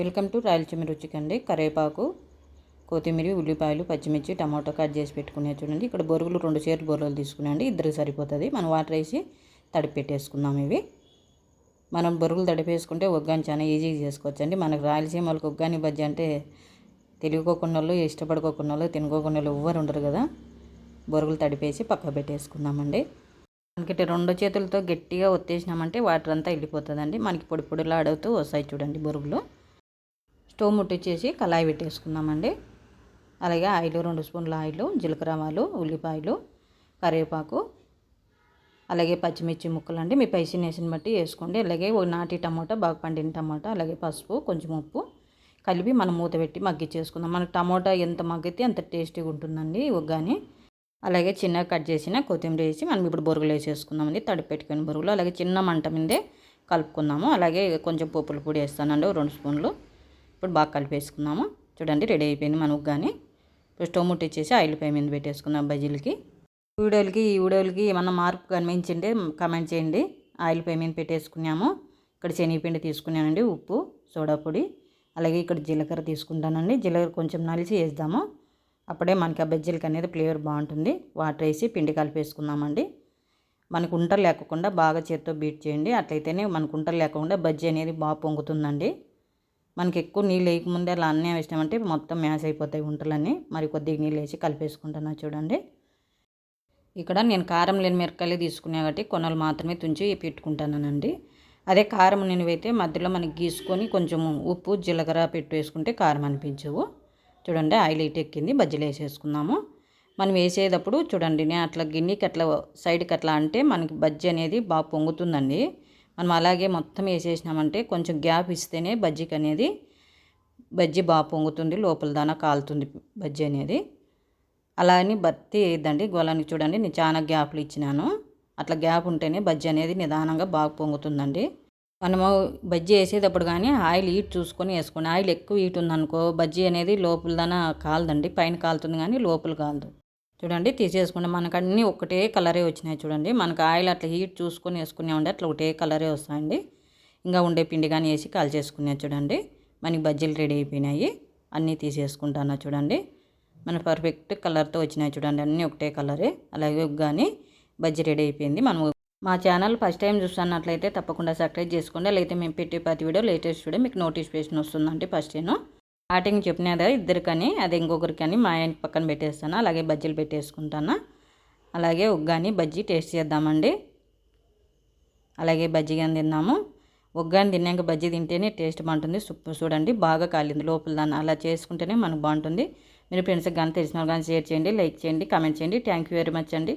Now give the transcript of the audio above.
Welcome to Rayalaseema రుచికి అండి. కరివేపాకు కొత్తిమీర ఉల్లిపాయలు పచ్చిమిర్చి టమాటో కట్ చేసి పెట్టుకునే చూడండి. ఇక్కడ బొరుగులు రెండు చేతులు బొరుగులు తీసుకున్నాండి ఇద్దరికి సరిపోతుంది. మనం వాటర్ వేసి తడిపి పెట్టేసుకుందాం ఇవి. మనం బొరుగులు తడిపేసుకుంటే ఒగ్గాని చాలా ఈజీగా చేసుకోవచ్చండి. మనకు రాయలసీమ వాళ్ళకి ఒగ్గాని బజ్జి అంటే తెలియకోకుండా వాళ్ళు ఇష్టపడుకోకుండా వాళ్ళు తినుకోకుండా వాళ్ళు ఎవ్వరు ఉండరు కదా. బొరుగులు తడిపేసి పక్క పెట్టేసుకుందామండి మనకి రెండు చేతులతో గట్టిగా ఒత్తేసినామంటే వాటర్ అంతా వెళ్ళిపోతుందండి. మనకి పొడి పొడిలాడుతూ వస్తాయి చూడండి బొరుగులు. స్టవ్ ముట్టించేసి కళాయి పెట్టేసుకుందామండి. అలాగే ఆయిల్ రెండు స్పూన్ల ఆయిల్ జీలకర్ర ఆవాలు ఉల్లిపాయలు కరివేపాకు అలాగే పచ్చిమిర్చి ముక్కలు అండి మీ పైసినేషన్ బట్టి వేసుకోండి. అలాగే నాటి టమాటా బాగా పండిన టమాటా అలాగే పసుపు కొంచెం ఉప్పు కలిపి మనం మూత పెట్టి మగ్గిచ్చేసుకుందాం మనకు టమాటా ఎంత మగ్గితే అంత టేస్టీగా ఉంటుందండి ఉగ్గాని. అలాగే చిన్నగా కట్ చేసిన కొత్తిమీర వేసి మనం ఇప్పుడు బొరుగులు వేసేసుకుందామండి. తడి పెట్టుకుని బొరుగులు అలాగే చిన్న మంట మీదే కలుపుకుందాము. అలాగే కొంచెం పప్పుల పొడి వేస్తానండి రెండు స్పూన్లు. ఇప్పుడు బాగా కలిపేసుకుందాము చూడండి రెడీ అయిపోయింది మన ఉగ్గాని ఇప్పుడు స్టవ్ ముట్టించేసి ఆయిల్ పై మీద పెట్టేసుకుందాం బజ్జీలకి. వీడియోలకి ఈ వీడియోలకి ఏమన్నా మార్పు కనిపించండి కమెంట్ చేయండి. ఆయిల్ పై మీద పెట్టేసుకున్నాము. ఇక్కడ శనగపిండి తీసుకున్నానండి ఉప్పు సోడా పొడి. అలాగే ఇక్కడ జీలకర్ర తీసుకుంటానండి. జీలకర్ర కొంచెం నలిచి వేద్దాము. అప్పుడే మనకి ఆ బజ్జీలకి అనేది ఫ్లేవర్ బాగుంటుంది. వాటర్ వేసి పిండి కలిపేసుకుందామండి. మనకు ఉంటలు లేకుండా బాగా చేత్తో బీట్ చేయండి. అట్లయితేనే మనకు ఉంటలు లేకుండా బజ్జీ అనేది బాగా పొంగుతుందండి. మనకి ఎక్కువ నీళ్ళు వేయకముందే అలా అన్నీ వేసినామంటే మొత్తం మ్యాష్ అయిపోతాయి ఉంటలన్నీ మరి కొద్దిగా నీళ్ళు వేసి కలిపేసుకుంటున్నా చూడండి. ఇక్కడ నేను కారం లేని మిరకాయలు తీసుకున్నా కాబట్టి కొనలు మాత్రమే తుంచి పెట్టుకుంటానండి అదే కారం నేనువైతే మధ్యలో మనకి గీసుకొని కొంచెం ఉప్పు జీలకర్ర పెట్టు వేసుకుంటే కారం అనిపించవు. చూడండి ఆయిల్ ఇటు ఎక్కింది బజ్జీలు వేసేసుకుందాము. మనం వేసేటప్పుడు చూడండి నేను అట్లా గిన్నెకి అట్లా సైడ్కి అట్లా అంటే మనకి బజ్జీ అనేది బాగా పొంగుతుందండి. మనం అలాగే మొత్తం వేసేసినామంటే కొంచెం గ్యాప్ ఇస్తేనే బజ్జీకి అనేది బజ్జీ బాగా పొంగుతుంది లోపల దానా కాలుతుంది బజ్జీ అనేది. అలా అని బత్తి వేయద్దండి గొలానికి చూడండి నేను చాలా గ్యాప్లు ఇచ్చినాను. అట్లా గ్యాప్ ఉంటేనే బజ్జీ అనేది నిదానంగా బాగా పొంగుతుందండి. మనము బజ్జీ వేసేటప్పుడు కానీ ఆయిల్ హీట్ చూసుకొని వేసుకోండి. ఆయిల్ ఎక్కువ హీట్ ఉందనుకో బజ్జీ అనేది లోపల దానా కాలదండి పైన కాలుతుంది కానీ లోపల కాలదు. చూడండి తీసేసుకుంటే మనకు అన్నీ ఒకటే కలరే వచ్చినాయి చూడండి. మనకు ఆయిల్ అట్లా హీట్ చూసుకొని వేసుకునే అట్లా ఒకటే కలరే వస్తాయండి. ఇంకా ఉండే పిండి కానీ వేసి కాల్ చూడండి. మనకి బజ్జీలు రెడీ అయిపోయినాయి. అన్నీ తీసేసుకుంటాను చూడండి. మన పర్ఫెక్ట్ కలర్తో వచ్చినాయి చూడండి. అన్నీ ఒకటే కలరే. అలాగే కానీ బజ్జీ రెడీ అయిపోయింది. మనం మా ఛానల్ ఫస్ట్ టైం చూస్తున్నట్లయితే తప్పకుండా సబ్స్క్రైబ్ చేసుకోండి. లేకపోతే మేము పెట్టే ప్రతి వీడియో లేటెస్ట్ వీడియో మీకు నోటిఫికేషన్ వస్తుందంటే ఫస్ట్ నేను. స్టార్టింగ్ కదా ఇద్దరికని అది ఇంకొకరికని మా ఆయన పక్కన పెట్టేస్తాను అలాగే బజ్జీలు పెట్టేసుకుంటాను. అలాగే ఉగ్గాని బజ్జీ టేస్ట్ చేద్దామండి. అలాగే బజ్జీ కానీ తిన్నాము. ఒగ్గాని తిన్నాక బజ్జీ తింటేనే టేస్ట్ బాగుంటుంది సూపర్ చూడండి బాగా కాలింది లోపల దాన్ని. అలా చేసుకుంటేనే మనకు బాగుంటుంది. మీరు ఫ్రెండ్స్కి కానీ తెలిసిన కానీ షేర్ చేయండి లైక్ చేయండి కామెంట్ చేయండి. థ్యాంక్ యూ వెరీ మచ్ అండి.